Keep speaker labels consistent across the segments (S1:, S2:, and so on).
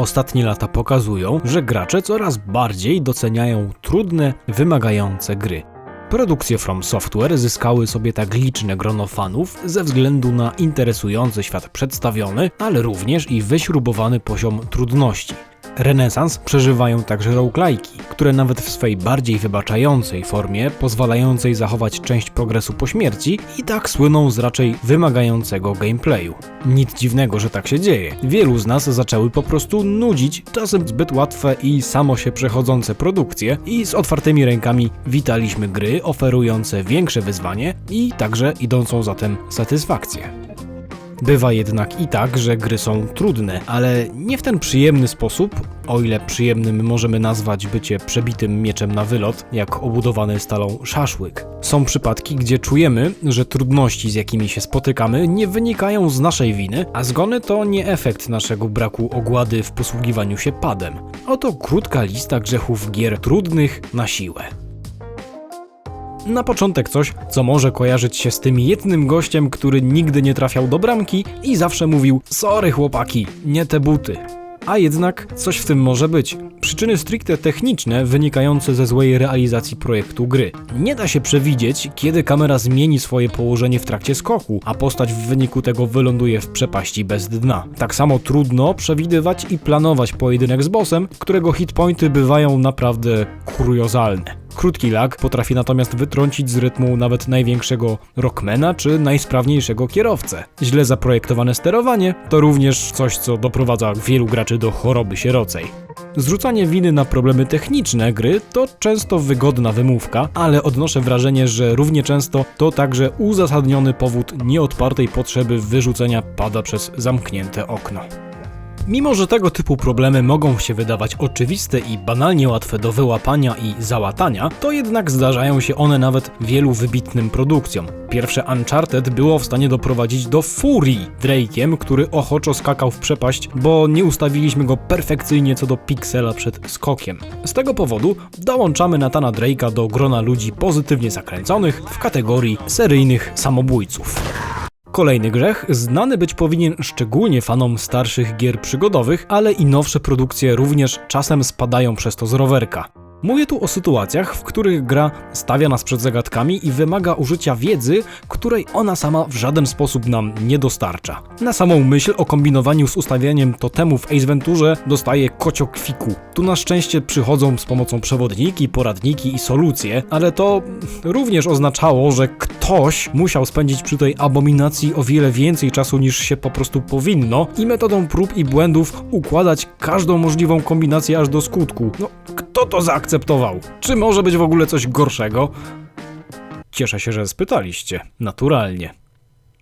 S1: ostatnie lata pokazują, że gracze coraz bardziej doceniają trudne, wymagające gry. Produkcje From Software zyskały sobie tak liczne grono fanów ze względu na interesujący świat przedstawiony, ale również i wyśrubowany poziom trudności. Renesans przeżywają także roguelike'i, które nawet w swej bardziej wybaczającej formie, pozwalającej zachować część progresu po śmierci, i tak słyną z raczej wymagającego gameplayu. Nic dziwnego, że tak się dzieje. Wielu z nas zaczęły po prostu nudzić czasem zbyt łatwe i samo się przechodzące produkcje i z otwartymi rękami witaliśmy gry oferujące większe wyzwanie i także idącą zatem satysfakcję. Bywa jednak i tak, że gry są trudne, ale nie w ten przyjemny sposób, o ile przyjemnym możemy nazwać bycie przebitym mieczem na wylot, jak obudowany stalą szaszłyk. Są przypadki, gdzie czujemy, że trudności, z jakimi się spotykamy, nie wynikają z naszej winy, a zgony to nie efekt naszego braku ogłady w posługiwaniu się padem. Oto krótka lista grzechów gier trudnych na siłę. Na początek coś, co może kojarzyć się z tym jednym gościem, który nigdy nie trafiał do bramki i zawsze mówił: Sorry chłopaki, nie te buty. A jednak coś w tym może być. Przyczyny stricte techniczne wynikające ze złej realizacji projektu gry. Nie da się przewidzieć, kiedy kamera zmieni swoje położenie w trakcie skoku, a postać w wyniku tego wyląduje w przepaści bez dna. Tak samo trudno przewidywać i planować pojedynek z bossem, którego hitpointy bywają naprawdę kuriozalne. Krótki lag potrafi natomiast wytrącić z rytmu nawet największego rockmana czy najsprawniejszego kierowcę. Źle zaprojektowane sterowanie to również coś, co doprowadza wielu graczy do choroby sierocej. Zrzucanie winy na problemy techniczne gry to często wygodna wymówka, ale odnoszę wrażenie, że równie często to także uzasadniony powód nieodpartej potrzeby wyrzucenia pada przez zamknięte okno. Mimo, że tego typu problemy mogą się wydawać oczywiste i banalnie łatwe do wyłapania i załatania, to jednak zdarzają się one nawet wielu wybitnym produkcjom. Pierwsze Uncharted było w stanie doprowadzić do furii Drake'iem, który ochoczo skakał w przepaść, bo nie ustawiliśmy go perfekcyjnie co do piksela przed skokiem. Z tego powodu dołączamy Natana Drake'a do grona ludzi pozytywnie zakręconych w kategorii seryjnych samobójców. Kolejny grzech znany być powinien szczególnie fanom starszych gier przygodowych, ale i nowsze produkcje również czasem spadają przez to z rowerka. Mówię tu o sytuacjach, w których gra stawia nas przed zagadkami i wymaga użycia wiedzy, której ona sama w żaden sposób nam nie dostarcza. Na samą myśl o kombinowaniu z ustawianiem totemu w Ace Venturze dostaje kociokwiku. Tu na szczęście przychodzą z pomocą przewodniki, poradniki i solucje, ale to również oznaczało, że ktoś musiał spędzić przy tej abominacji o wiele więcej czasu niż się po prostu powinno i metodą prób i błędów układać każdą możliwą kombinację aż do skutku. No, kto to zaakceptował? Czy może być w ogóle coś gorszego? Cieszę się, że spytaliście. Naturalnie.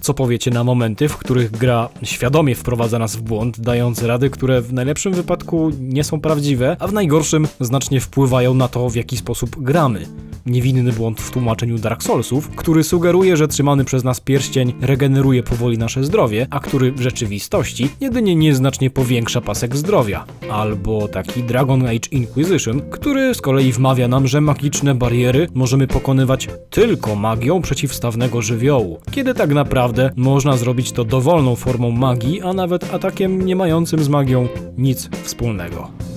S1: Co powiecie na momenty, w których gra świadomie wprowadza nas w błąd, dając rady, które w najlepszym wypadku nie są prawdziwe, a w najgorszym znacznie wpływają na to, w jaki sposób gramy? Niewinny błąd w tłumaczeniu Dark Soulsów, który sugeruje, że trzymany przez nas pierścień regeneruje powoli nasze zdrowie, a który w rzeczywistości jedynie nieznacznie powiększa pasek zdrowia. Albo taki Dragon Age Inquisition, który z kolei wmawia nam, że magiczne bariery możemy pokonywać tylko magią przeciwstawnego żywiołu, kiedy tak naprawdę można zrobić to dowolną formą magii, a nawet atakiem nie mającym z magią nic wspólnego.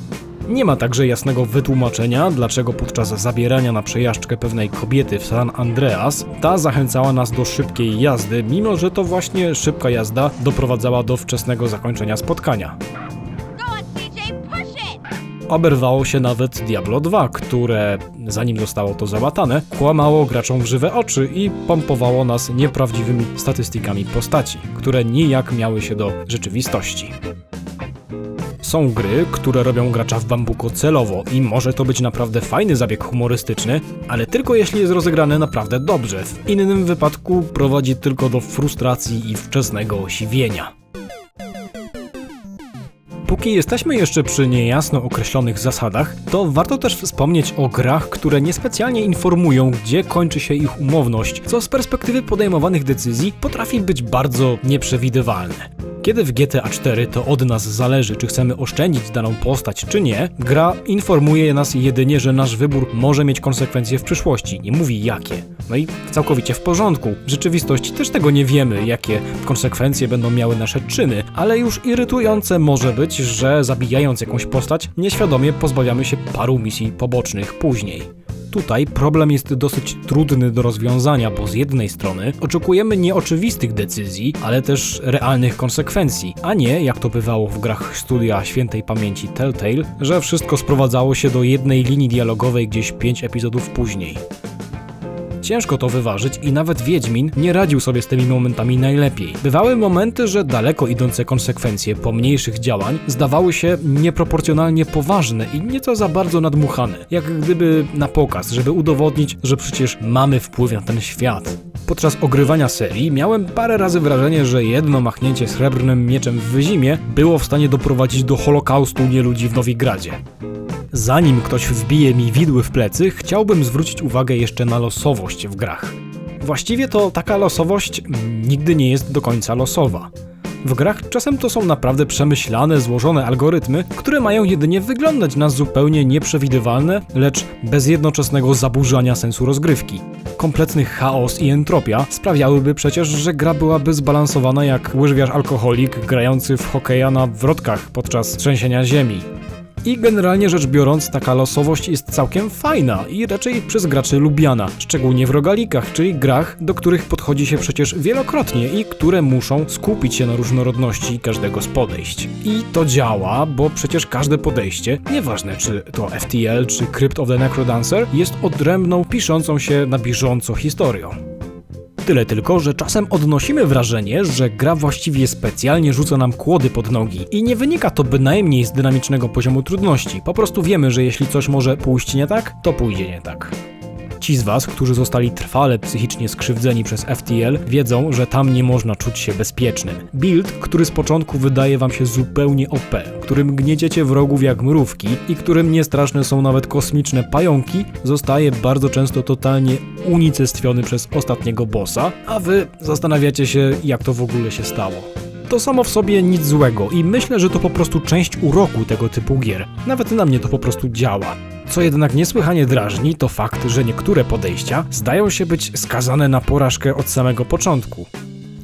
S1: Nie ma także jasnego wytłumaczenia, dlaczego podczas zabierania na przejażdżkę pewnej kobiety w San Andreas ta zachęcała nas do szybkiej jazdy, mimo że to właśnie szybka jazda doprowadzała do wczesnego zakończenia spotkania. Oberwało się nawet Diablo 2, które, zanim zostało to załatane, kłamało graczom w żywe oczy i pompowało nas nieprawdziwymi statystykami postaci, które nijak miały się do rzeczywistości. Są gry, które robią gracza w bambuko celowo i może to być naprawdę fajny zabieg humorystyczny, ale tylko jeśli jest rozegrane naprawdę dobrze. W innym wypadku prowadzi tylko do frustracji i wczesnego osiwienia. Póki jesteśmy jeszcze przy niejasno określonych zasadach, to warto też wspomnieć o grach, które niespecjalnie informują, gdzie kończy się ich umowność, co z perspektywy podejmowanych decyzji potrafi być bardzo nieprzewidywalne. Kiedy w GTA 4 to od nas zależy, czy chcemy oszczędzić daną postać, czy nie, gra informuje nas jedynie, że nasz wybór może mieć konsekwencje w przyszłości, nie mówi jakie. No i całkowicie w porządku. W rzeczywistości też tego nie wiemy, jakie konsekwencje będą miały nasze czyny, ale już irytujące może być, że zabijając jakąś postać, nieświadomie pozbawiamy się paru misji pobocznych później. Tutaj problem jest dosyć trudny do rozwiązania, bo z jednej strony oczekujemy nieoczywistych decyzji, ale też realnych konsekwencji, a nie, jak to bywało w grach studia świętej pamięci Telltale, że wszystko sprowadzało się do jednej linii dialogowej gdzieś 5 epizodów później. Ciężko to wyważyć i nawet Wiedźmin nie radził sobie z tymi momentami najlepiej. Bywały momenty, że daleko idące konsekwencje pomniejszych działań zdawały się nieproporcjonalnie poważne i nieco za bardzo nadmuchane. Jak gdyby na pokaz, żeby udowodnić, że przecież mamy wpływ na ten świat. Podczas ogrywania serii miałem parę razy wrażenie, że jedno machnięcie srebrnym mieczem w wyzimie było w stanie doprowadzić do holokaustu nieludzi w Nowigradzie. Zanim ktoś wbije mi widły w plecy, chciałbym zwrócić uwagę jeszcze na losowość w grach. Właściwie to taka losowość nigdy nie jest do końca losowa. W grach czasem to są naprawdę przemyślane, złożone algorytmy, które mają jedynie wyglądać na zupełnie nieprzewidywalne, lecz bez jednoczesnego zaburzania sensu rozgrywki. Kompletny chaos i entropia sprawiałyby przecież, że gra byłaby zbalansowana jak łyżwiarz alkoholik grający w hokeja na wrotkach podczas trzęsienia ziemi. I generalnie rzecz biorąc, taka losowość jest całkiem fajna i raczej przez graczy lubiana, szczególnie w rogalikach, czyli grach, do których podchodzi się przecież wielokrotnie i które muszą skupić się na różnorodności każdego z podejść. I to działa, bo przecież każde podejście, nieważne czy to FTL czy Crypt of the Necrodancer, jest odrębną, piszącą się na bieżąco historią. Tyle tylko, że czasem odnosimy wrażenie, że gra właściwie specjalnie rzuca nam kłody pod nogi i nie wynika to bynajmniej z dynamicznego poziomu trudności. Po prostu wiemy, że jeśli coś może pójść nie tak, to pójdzie nie tak. Ci z Was, którzy zostali trwale psychicznie skrzywdzeni przez FTL, wiedzą, że tam nie można czuć się bezpiecznym. Build, który z początku wydaje Wam się zupełnie OP, którym gnieciecie wrogów jak mrówki i którym niestraszne są nawet kosmiczne pająki, zostaje bardzo często totalnie unicestwiony przez ostatniego bossa, a Wy zastanawiacie się, jak to w ogóle się stało. To samo w sobie nic złego i myślę, że to po prostu część uroku tego typu gier. Nawet na mnie to po prostu działa. Co jednak niesłychanie drażni, to fakt, że niektóre podejścia zdają się być skazane na porażkę od samego początku.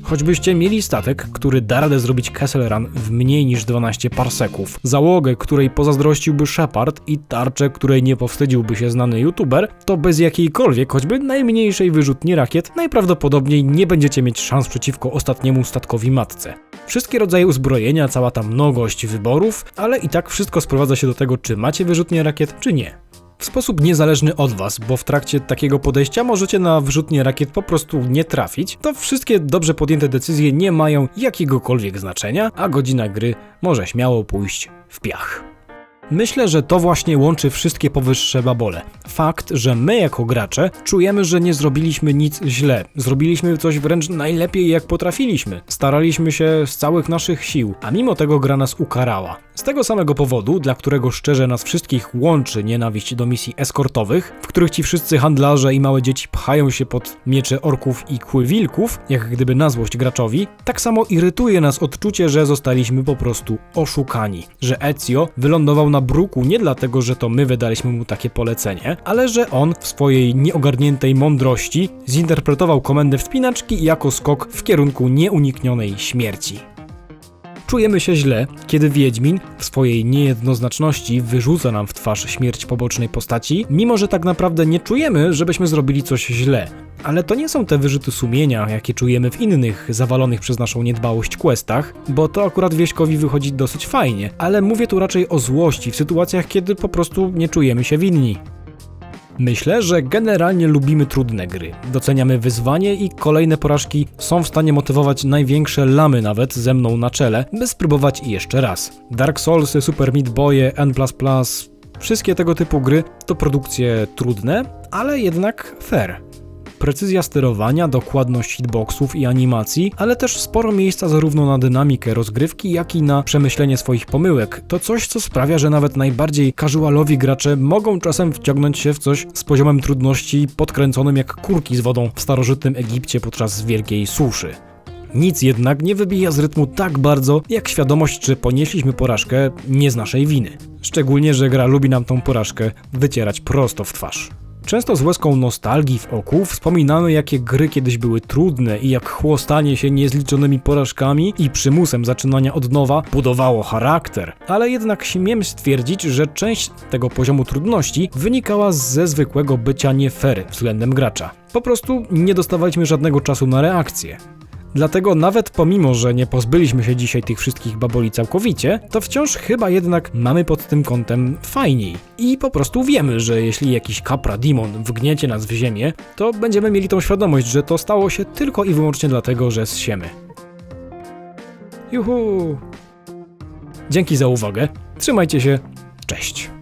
S1: Choćbyście mieli statek, który da radę zrobić Kessel Run w mniej niż 12 parseków, załogę, której pozazdrościłby Shepard i tarczę, której nie powstydziłby się znany youtuber, to bez jakiejkolwiek, choćby najmniejszej wyrzutni rakiet, najprawdopodobniej nie będziecie mieć szans przeciwko ostatniemu statkowi matce. Wszystkie rodzaje uzbrojenia, cała ta mnogość wyborów, ale i tak wszystko sprowadza się do tego, czy macie wyrzutnie rakiet, czy nie. W sposób niezależny od Was, bo w trakcie takiego podejścia możecie na wyrzutnie rakiet po prostu nie trafić, to wszystkie dobrze podjęte decyzje nie mają jakiegokolwiek znaczenia, a godzina gry może śmiało pójść w piach. Myślę, że to właśnie łączy wszystkie powyższe babole. Fakt, że my jako gracze czujemy, że nie zrobiliśmy nic źle. Zrobiliśmy coś wręcz najlepiej jak potrafiliśmy. Staraliśmy się z całych naszych sił, a mimo tego gra nas ukarała. Z tego samego powodu, dla którego szczerze nas wszystkich łączy nienawiść do misji eskortowych, w których ci wszyscy handlarze i małe dzieci pchają się pod miecze orków i kły wilków, jak gdyby na złość graczowi, tak samo irytuje nas odczucie, że zostaliśmy po prostu oszukani. Że Ezio wylądował na bruku nie dlatego, że to my wydaliśmy mu takie polecenie, ale że on w swojej nieogarniętej mądrości zinterpretował komendę wspinaczki jako skok w kierunku nieuniknionej śmierci. Czujemy się źle, kiedy Wiedźmin w swojej niejednoznaczności wyrzuca nam w twarz śmierć pobocznej postaci, mimo że tak naprawdę nie czujemy, żebyśmy zrobili coś źle. Ale to nie są te wyrzuty sumienia, jakie czujemy w innych zawalonych przez naszą niedbałość questach, bo to akurat wieśkowi wychodzi dosyć fajnie, ale mówię tu raczej o złości w sytuacjach, kiedy po prostu nie czujemy się winni. Myślę, że generalnie lubimy trudne gry. Doceniamy wyzwanie i kolejne porażki są w stanie motywować największe lamy nawet ze mną na czele, by spróbować jeszcze raz. Dark Soulsy, Super Meat Boye, N++, wszystkie tego typu gry to produkcje trudne, ale jednak fair. Precyzja sterowania, dokładność hitboxów i animacji, ale też sporo miejsca zarówno na dynamikę rozgrywki, jak i na przemyślenie swoich pomyłek. To coś, co sprawia, że nawet najbardziej casualowi gracze mogą czasem wciągnąć się w coś z poziomem trudności podkręconym jak kurki z wodą w starożytnym Egipcie podczas wielkiej suszy. Nic jednak nie wybija z rytmu tak bardzo, jak świadomość, czy ponieśliśmy porażkę nie z naszej winy. Szczególnie, że gra lubi nam tą porażkę wycierać prosto w twarz. Często z łezką nostalgii w oku wspominamy, jakie gry kiedyś były trudne i jak chłostanie się niezliczonymi porażkami i przymusem zaczynania od nowa budowało charakter. Ale jednak śmiem stwierdzić, że część tego poziomu trudności wynikała ze zwykłego bycia nie fair względem gracza. Po prostu nie dostawaliśmy żadnego czasu na reakcję. Dlatego nawet pomimo, że nie pozbyliśmy się dzisiaj tych wszystkich baboli całkowicie, to wciąż chyba jednak mamy pod tym kątem fajniej. I po prostu wiemy, że jeśli jakiś kapra demon wgniecie nas w ziemię, to będziemy mieli tą świadomość, że to stało się tylko i wyłącznie dlatego, że zsiemy. Juhu! Dzięki za uwagę, trzymajcie się, cześć!